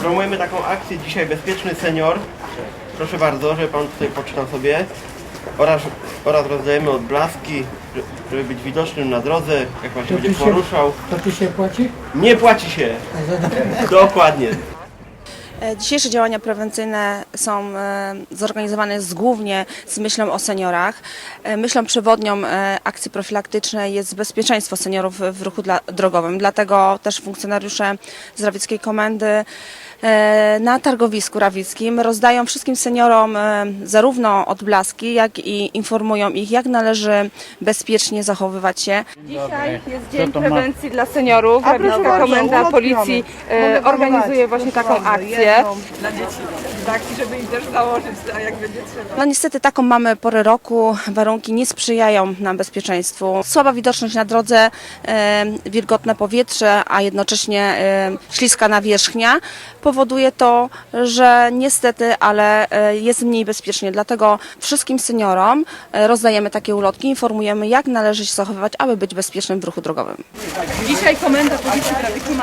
Promujemy taką akcję dzisiaj Bezpieczny Senior. Proszę bardzo, żeby Pan tutaj poczytał sobie. Oraz, oraz rozdajemy odblaski, że- żeby być widocznym na drodze, jak Pan się będzie poruszał. To tu się płaci? Nie płaci się! Dokładnie. E, Dzisiejsze działania prewencyjne są e, zorganizowane z, głównie z myślą o seniorach. E, Myślą przewodnią akcji profilaktycznej jest bezpieczeństwo seniorów w ruchu dla, drogowym. Dlatego też funkcjonariusze z Rawickiej Komendy na targowisku rawickim rozdają wszystkim seniorom e, zarówno odblaski, jak i informują ich, jak należy bezpiecznie zachowywać się. Dzisiaj jest Dzień Prewencji dla Seniorów. Rawicka Komenda Policji e, organizuje właśnie taką akcję. Dla dzieci. Tak, żeby im też założyć, a jak będzie trzeba. No niestety taką mamy porę roku, warunki nie sprzyjają nam bezpieczeństwu. Słaba widoczność na drodze, e, wilgotne powietrze, a jednocześnie e, śliska nawierzchnia powoduje to, że niestety, ale e, jest mniej bezpiecznie. Dlatego wszystkim seniorom e, rozdajemy takie ulotki, informujemy jak należy się zachowywać, aby być bezpiecznym w ruchu drogowym. Dzisiaj Komenda Policji w Rawiku ma.